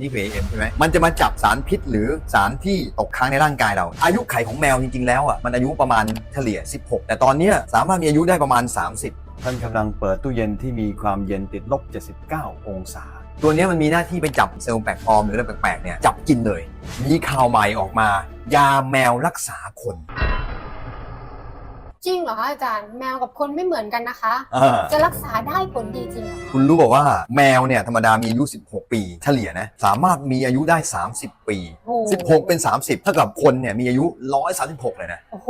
นี่คือ AM ใช่ไหมมันจะมาจับสารพิษหรือสารที่ตกค้างในร่างกายเรา อายุไขของแมวจริง ๆ แล้วอะ มันอายุประมาณเฉลี่ย 16 แต่ตอนเนี้ยสามารถมีอายุได้ประมาณ 30 ท่านกำลังเปิดตู้เย็นที่มีความเย็นติดลบ 79 องศา ตัวเนี้ยมันมีหน้าที่ไปจับเซลล์แปลกปลอมหรืออะไรแปลกๆเนี่ยจับกินเลย มีข่าวใหม่ออกมา ยาแมวรักษาคน จริงเหรอคะอาจารย์แมวกับคนไม่เหมือนกันนะคะ อ่าจะรักษาได้ผลดีจริงเหรอคะคุณรู้บอกว่าแมวเนี่ยธรรมดามีอายุ 16 ปี เฉลี่ยนะ สามารถมีอายุได้ 30 ปีโอ้โห16 เป็น 30 เท่ากับคนเนี่ยมีอายุ 136 เลยนะ โอ้โห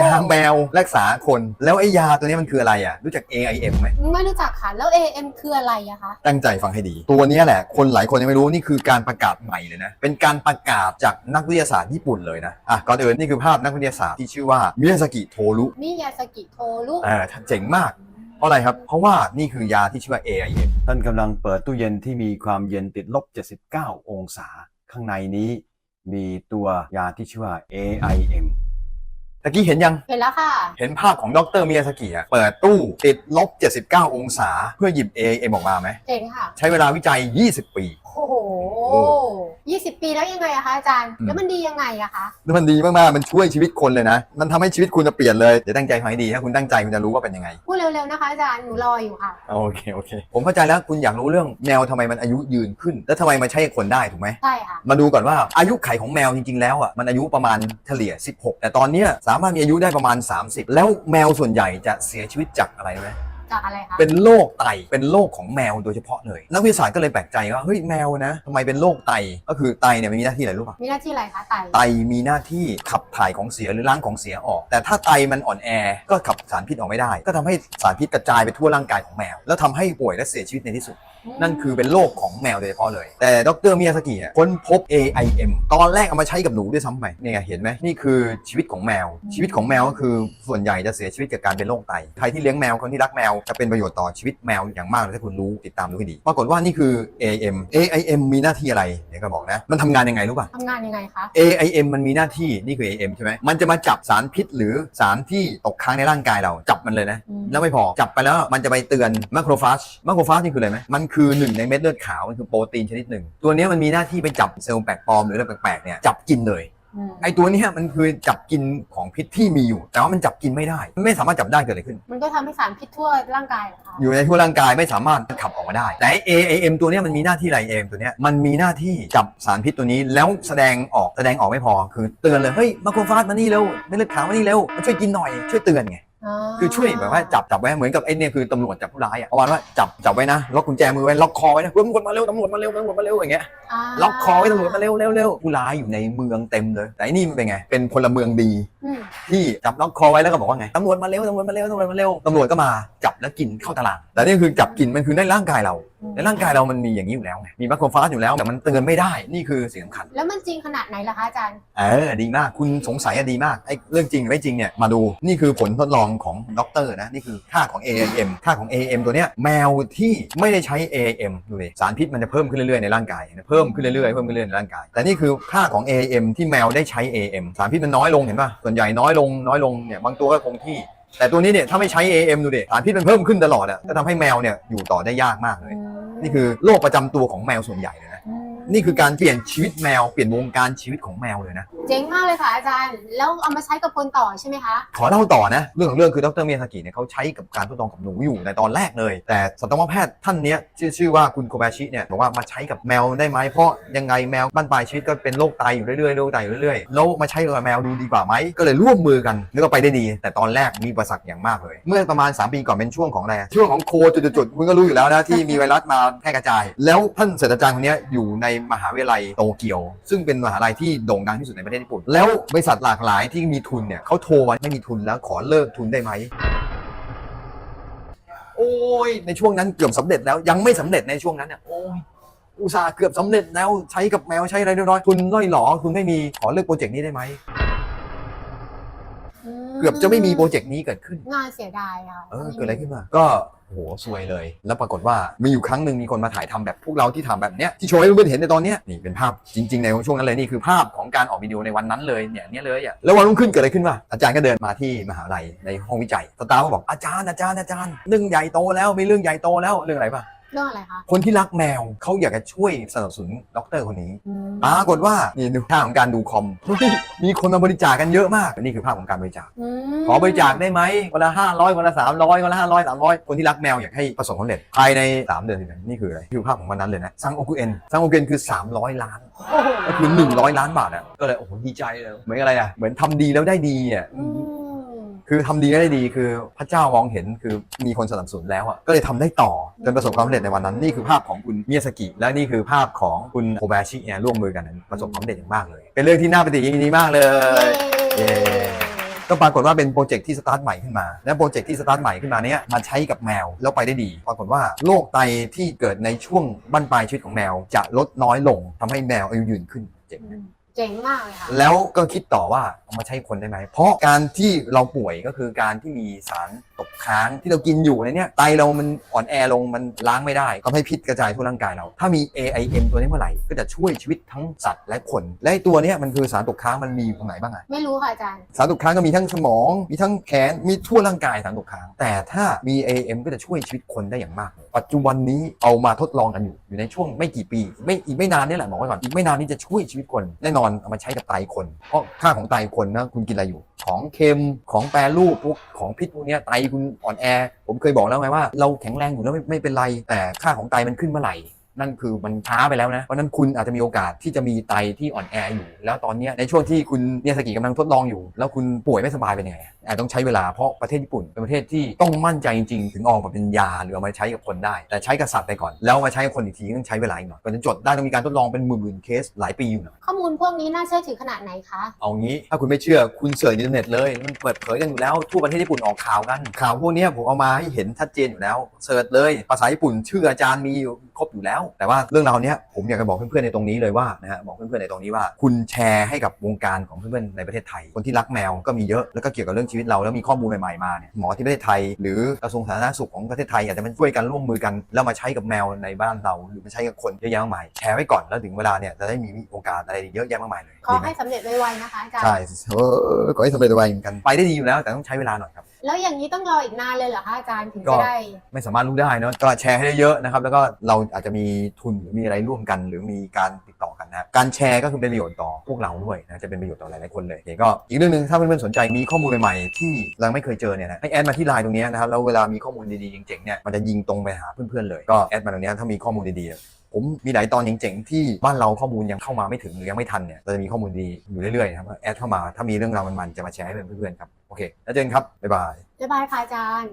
ยาแมวรักษาคน แล้วไอ้ยาตัวนี้มันคืออะไรอะ รู้จัก AIM ไหม ไม่รู้จักค่ะ แล้ว AM คืออะไรอะคะ ตั้งใจฟังให้ดี ตัวเนี้ยแหละ คนหลายคนยังไม่รู้นี่คือการประกาศใหม่เลยนะ เป็นการประกาศจากนักวิทยาศาสตร์ญี่ปุ่นเลยนะ อะก่อนอื่นนี่คือภาพนักวิทยาศาสตร์ที่ชื่อว่ามิยาสกิโทรุมิยาสกิโทรุอ่าเจ๋งมากเพราะอะไรครับ เพราะว่านี่คือยาที่ชื่อว่า AIM ท่านกำลังเปิดตู้เย็นที่มีความเย็นติดลบ 79 องศา ข้างในนี้มีตัวยาที่ชื่อว่า AIM ตะกี้เห็นยัง เห็นแล้วค่ะ เห็นภาพของดรมิยาสกิอะเปิดตู้ติดลบ 79 องศา เพื่อหยิบ AIM ออกมาไหม เจ๋งค่ะ ใช้เวลาวิจัย 20 ปี โอ้โห ยี่สิบปีแล้วยังไงอะคะอาจารย์อืมแล้วมันดียังไงอะคะแล้วมันดีมากๆ มันช่วยชีวิตคนเลยนะ มันทำให้ชีวิตคุณจะเปลี่ยนเลย เดี๋ยวตั้งใจฟังให้ดี ถ้าคุณตั้งใจคุณจะรู้ว่าเป็นยังไง พูดเร็วๆนะคะอาจารย์หนูรออยู่ค่ะ โอเค โอเค ผมเข้าใจแล้วคุณอยากรู้เรื่องแมวทำไมมันอายุยืนขึ้น แล้วทำไมมันใช่คนได้ถูกไหม ใช่ค่ะ มาดูก่อนว่าอายุไขของแมวจริงๆ แล้วอะมันอายุประมาณเฉลี่ย 16 แต่ตอนเนี้ยสามารถมีอายุได้ประมาณ 30 แล้วแมวส่วนใหญ่จะเสียชีวิตจากอะไรรู้ไหม จากอะไรคะเป็นโรคไต เป็นโรคของแมวโดยเฉพาะเลย นักวิทยาศาสตร์ก็เลยแปลกใจว่าเฮ้ยแมวนะทำไมเป็นโรคไต ก็คือไตเนี่ยมันมีหน้าที่อะไรรู้ป่ะ มีหน้าที่อะไรคะไต ไตมีหน้าที่ขับถ่ายของเสียหรือล้างของเสียออก แต่ถ้าไตมันอ่อนแอ ก็ขับสารพิษออกไม่ได้ ก็ทำให้สารพิษกระจายไปทั่วร่างกายของแมว แล้วทำให้ป่วยและเสียชีวิตในที่สุด นั่นคือเป็นโรคของแมวโดยเฉพาะเลย แต่ดรมิยาสกิอะค้นพบ AIM ตอนแรกเอามาใช้กับหนูด้วยซ้ำไปเนี่ยไงเห็นไหมนี่คือชีวิตของแมว ชีวิตของแมวก็คือส่วนใหญ่จะเสียชีวิตจากการเป็นโรคไตใครที่เลี้ยงแมวคนที่รักแมวจะเป็นประโยชน์ต่อชีวิตแมวอย่างมากเลยถ้าคุณรู้ติดตามดูให้ดีปรากฏว่านี่คือ AIM AIM มีหน้าที่อะไรเดี๋ยวก็บอกนะ มันทำงานยังไงรู้ป่ะทำงานยังไงคะ AIM มันมีหน้าที่นี่คือ AM ใช่ไหมมันจะมาจับสารพิษหรือสารที่ตกค้างในร่างกายเราจับมันเลยนะอืมแล้วไม่พอจับไปแล้วมันจะไปเตือนมาโครฟาจมาโครฟาจนี่คืออะไรไหมมันคือหนึ่งในเม็ดเลือดขาวมันคือโปรตีนชนิดหนึ่ง ตัวเนี้ยมันมีหน้าที่ไปจับเซลล์แปลกปลอมหรืออะไรแปลกๆเนี่ยจับกินเลยอืมไอตัวเนี้ยมันคือจับกินของพิษที่มีอยู่ แต่ว่ามันจับกินไม่ได้มันไม่สามารถจับได้เกิดอะไรขึ้น มันก็ทำให้สารพิษทั่วร่างกายเหรอคะอยู่ในทั่วร่างกายไม่สามารถขับออกมาได้ แต่ไอ้ AIM ตัวเนี้ยมันมีหน้าที่อะไร AM ตัวเนี้ยมันมีหน้าที่จับสารพิษตัวนี้แล้วแสดงออกแสดงออกไม่พอ คือเตือนเลยเฮ้ยมาโครฟาจมานี่เร็วไม่เลือดขาวมานี่เร็วมาช่วยกินหน่อยช่วยเตือนไง คือช่วยแบบว่าจับจับไว้เหมือนกับไอ้เนี่ยคือตำรวจจับผู้ร้ายอะประมาณว่าจับจับไว้นะล็อกกุญแจมือไว้ล็อกคอไว้นะตำรวจมาเร็วตำรวจมาเร็วตำรวจมาเร็วอย่างเงี้ย ล็อกคอไว้ตำรวจมาเร็วเร็วเร็วผู้ร้ายอยู่ในเมืองเต็มเลย แต่อันนี่มันเป็นไง เป็นพลเมืองดีอืมที่จับล็อกคอไว้แล้วก็บอกว่าไงตำรวจมาเร็วตำรวจมาเร็วตำรวจมาเร็วตำรวจก็มาจับแล้วกินเข้าตลาดแต่นี่คือจับกินมันคือในร่างกายเราอืมในร่างกายเรามันมีอย่างนี้อยู่แล้วไงมีมาโครฟาจอยู่แล้วแต่มันเตือนไม่ได้นี่คือสิ่งสำคัญ แล้วมันจริงขนาดไหนล่ะคะอาจารย์เออดีมากคุณสงสัยอะดีมากไอ้เรื่องจริงหรือไม่จริงเนี่ยมาดูนี่คือผลทดลองของด็อกเตอร์นะนี่คือค่าของ AAM ค่าของ AAM ตัวเนี้ยแมวที่ไม่ได้ใช้ AAM ดูดิสารพิษมันจะเพิ่มขึ้นเรื่อยๆในร่างกายนะเพิ่มขึ้นเรื่อยๆเพิ่มขึ้นเรื่อยๆในร่างกาย แต่นี่คือค่าของ AAM ที่แมวได้ใช้ AAM สารพิษมันน้อยลงเห็นป่ะส่วนใหญ่น้อยลงน้อยลงเนี่ยบางตัวก็คงที่ แต่ตัวนี้เนี่ยถ้าไม่ใช้ AM ดูดิสารพิษมันเพิ่มขึ้นตลอดอะก็ทำให้แมวเนี่ยอยู่ต่อได้ยากมากเลย นี่คือโรคประจำตัวของแมวส่วนใหญ่เลยนะมนี่คือการเปลี่ยนชีวิตแมวเปลี่ยนวงการชีวิตของแมวเลยนะเจ๋งมากเลยค่ะอาจารย์ แล้วเอามาใช้กับคนต่อใช่ไหมคะ ขอเล่าต่อนะ เรื่องของเรื่องคือดรเมียสกิเนี่ยเขาใช้กับการทดลองกับหนูอยู่ในตอนแรกเลย แต่สัตวแพทย์ท่านเนี้ยชื่อชื่อว่าคุณโคบาชิเนี่ยบอกว่ามาใช้กับแมวได้ไหมเพราะยังไงแมวบ้านปลายชีวิตก็เป็นโรคไตอยู่เรื่อยๆโรคไตอยู่เรื่อยๆแล้วมาใช้กับแมวดูดีกว่าไหมก็เลยร่วมมือกันแล้วก็ไปได้ดี แต่ตอนแรกมีประสักอย่างมากเลย เมื่อประมาณ 3 ปีก่อนเป็นช่วงของอะไรช่วงของโคจุดๆคุณก็รู้อยู่แล้วนะที่มีไวรัสมาแพร่กระจาย แล้วท่านศาสตราจารย์คนนี้อยู่ในมหาวิทยาลัยโตเกียว ซึ่งเป็นมหาลัยที่โด่งดังที่สุดในประเทศญี่ปุ่น แล้วบริษัทหลากหลายที่มีทุนเนี่ยเขาโทรมาไม่มีทุนแล้วขอเลิกทุนได้ไหมโอ้ยในช่วงนั้นเกือบสำเร็จแล้วยังไม่สำเร็จในช่วงนั้นเนี่ยโอ้ยอุตสาห์เกือบสำเร็จแล้วใช้กับแมวใช้อะไรเรียบร้อยทุนน้อยหลอทุนไม่มีขอเลิกโปรเจกต์นี้ได้ไหม เกือบจะไม่มีโปรเจกต์นี้เกิดขึ้น น่าเสียดายค่ะเออเกิดอะไรขึ้นมา ก็โหซวยเลย แล้วปรากฏว่ามีอยู่ครั้งหนึ่งมีคนมาถ่ายทำแบบพวกเราที่ทำแบบเนี้ยที่โชว์ให้เพื่อนๆเห็นในตอนเนี้ยนี่เป็นภาพจริง ๆ ในช่วงนั้นเลยนี่คือภาพของการออกวิดีโอในวันนั้นเลยเนี่ยเนี่ยเลยอะแล้ววันรุ่งขึ้นเกิดอะไรขึ้นวะอาจารย์ก็เดินมาที่มหาลัยในห้องวิจัยสตาฟก็บอกอาจารย์อาจารย์อาจารย์เรื่องใหญ่โตแล้วมีเรื่องใหญ่โตแล้วเรื่องอะไรปะ เรื่องอะไรคะคนที่รักแมวเขาอยากจะช่วยสนับสนุนด็อกเตอร์คนนี้อืมปรากฏว่านี่ดูภาพของการดูคอมเฮ้ยมีคนมาบริจาคกันเยอะมากนี่คือภาพของการบริจาค มขอบริจาคได้ไหมวันละห้าร้อยวันละสามร้อยวันละห้าร้อยสามร้อยคนที่รักแมวอยากให้ประสบความสำเร็จภายในสามเดือนทีเดียวนี่คืออะไรนี่คือภาพของวันนั้นเลยนะซังโอกุเอ็นซังโอกุเอ็นคือ 300 ล้านโอ้โหก็คือ100 ล้านบาทอะก็เลยโอ้โหดีใจเลยเหมือนอะไรอะเหมือนทำดีแล้วได้ดีอะอืม คือทำดีแล้วได้ดีคือพระเจ้ามองเห็นคือมีคนสนับสนุนแล้วอะก็เลยทำได้ต่อจนประสบความสำเร็จในวันนั้น นี่คือภาพของคุณเมียสกิ และนี่คือภาพของคุณโคบาชิเนี่ยร่วมมือกันประสบความสำเร็จอย่างมากเลย เป็นเรื่องที่น่าปฏิยินดีมากเลยเย้ก็ปรากฏว่าเป็นโปรเจกต์ที่สตาร์ทใหม่ขึ้นมา และโปรเจกต์ที่สตาร์ทใหม่ขึ้นมาเนี้ยมาใช้กับแมวแล้วไปได้ดี ปรากฏว่าโรคไตที่เกิดในช่วงบั้นปลายชีวิตของแมว จะลดน้อยลงทำให้แมวอายุยืนขึ้นเจ๋งอืม เจ๋งมากเลยค่ะ แล้วก็คิดต่อว่าเอามาใช้คนได้ไหม เพราะการที่เราป่วยก็คือการที่มีสาร ตกค้างที่เรากินอยู่ในเนี้ยไตเรามันอ่อนแอลงมันล้างไม่ได้ทำให้พิษกระจายทั่วร่างกายเรา ถ้ามี AIM ตัวนี้เมื่อไหร่ก็จะช่วยชีวิตทั้งสัตว์และคนและไอ้ตัวเนี้ยมันคือสารตกค้างมันมีอยู่ตรงไหนบ้างอะไม่รู้ค่ะอาจารย์ สารตกค้างก็มีทั้งสมอง มีทั้งแขนมีทั่วร่างกายสารตกค้าง แต่ถ้ามี AM ก็จะช่วยชีวิตคนได้อย่างมากเลยปัจจุบันนี้เอามาทดลองกันอยู่อยู่ในช่วงไม่กี่ปี ไม่อีกไม่นานนี่แหละบอกไว้ก่อนอีกไม่นานนี้จะช่วยชีวิตคนแน่นอนเอามาใช้กับไตคน เพราะค่าของไตคนนะคุณกินอะไรอยู่ ของเค็มของแปรรูปพวกของพิษพวกนี้ไตคุณอ่อนแอ ผมเคยบอกแล้วไงว่าเราแข็งแรงอยู่แล้วไม่ไม่เป็นไร แต่ค่าของไตมันขึ้นเมื่อไหร่นั่นคือมันช้าไปแล้วนะ เพราะนั้นคุณอาจจะมีโอกาสที่จะมีไตที่อ่อนแออยู่ แล้วตอนนี้ในช่วงที่คุณเนียสกิกำลังทดลองอยู่ แล้วคุณป่วยไม่สบายเป็นยังไงอาจต้องใช้เวลาเพราะประเทศญี่ปุ่นเป็นประเทศที่ต้องมั่นใจจริงๆ ถึงออกมาเป็นยาหรือเอามาใช้กับคนได้ แต่ใช้กับสัตว์ไปก่อน แล้วมาใช้กับคนอีกทีต้องใช้เวลาอีกหน่อยกว่าจะจดได้ต้องมีการทดลองเป็นหมื่นๆเคสหลายปีอยู่นะข้อมูลพวกนี้น่าเชื่อถือขนาดไหนคะเอางี้ถ้าคุณไม่เชื่อคุณเสิร์ชอินเทอร์เน็ตเลยมันเปิดเผยกันอยู่แล้วทั่วประเทศญี่ปุ่นออกข่าวกันข่าวพวกเนี้ยผมเอามาให้เห็นชัดเจนอยู่แล้วเสิร์ชเลยภาษาญี่ปุ่นชื่ออาจารย์มีอยู่ครบอยู่แล้ว แต่ว่าเรื่องราวเนี้ยผมอยากจะบอกเพื่อนๆในตรงนี้เลยว่านะฮะบอกเพื่อนๆในตรงนี้ว่า คุณแชร์ให้กับวงการของเพื่อนๆในประเทศไทย คนที่รักแมวก็มีเยอะแล้วก็เกี่ยวกับเรื่องชีวิตเราแล้วมีข้อมูลใหม่ๆมาเนี่ยหมอที่ประเทศไทย หรือกระทรวงสาธารณสุขของประเทศไทยอาจจะมาช่วยกันร่วมมือกันแล้วมาใช้กับแมวในบ้านเรา หรือมาใช้กับคนเยอะแยะมากมายแชร์ไว้ก่อนแล้วถึงเวลาเนี่ยจะได้มีโอกาสอะไรเยอะแยะมากมายเลยขอดีไหมให้สำเร็จไวๆนะคะอาจารย์ ใช่เออขอให้สำเร็จไวๆเหมือนกันไปได้ดีอยู่แล้ว แต่ต้องใช้เวลาหน่อยครับ แล้วอย่างนี้ต้องรออีกนานเลยเหรอคะอาจารย์ถึงก็ จะได้ ไม่สามารถรู้ได้เนอะก็แชร์ให้ได้เยอะนะครับ แล้วก็เราอาจจะมีทุนหรือมีอะไรร่วมกัน หรือมีการติดต่อกันนะครับการแชร์ก็คือเป็นประโยชน์ต่อพวกเราด้วยนะจะเป็นประโยชน์ต่อหลายๆคนเลยเดี๋ยวก็อีกเรื่องหนึ่งถ้าเพื่อนๆสนใจมีข้อมูลใหม่ๆที่เราไม่เคยเจอเนี่ยนะให้แอดมาที่ไลน์ตรงเนี้ยนะครับแล้วเวลามีข้อมูลดีๆเจ๋งๆเนี่ยมันจะยิงตรงไปหาเพื่อนๆเลยก็แอดมาตรงเนี้ยถ้ามีข้อมูลดีๆ ผมมีหลายตอนเจ๋งๆที่บ้านเราข้อมูลยังเข้ามาไม่ถึงหรือยังไม่ทันเนี่ยเราจะมีข้อมูลดีอยู่เรื่อยๆครับแอดเข้ามาถ้ามีเรื่องราวมันๆจะมาแชร์ให้เพื่อนๆครับโอเคแล้วเจอกันครับบ๊ายบายบ๊ายบายค่ะอาจารย์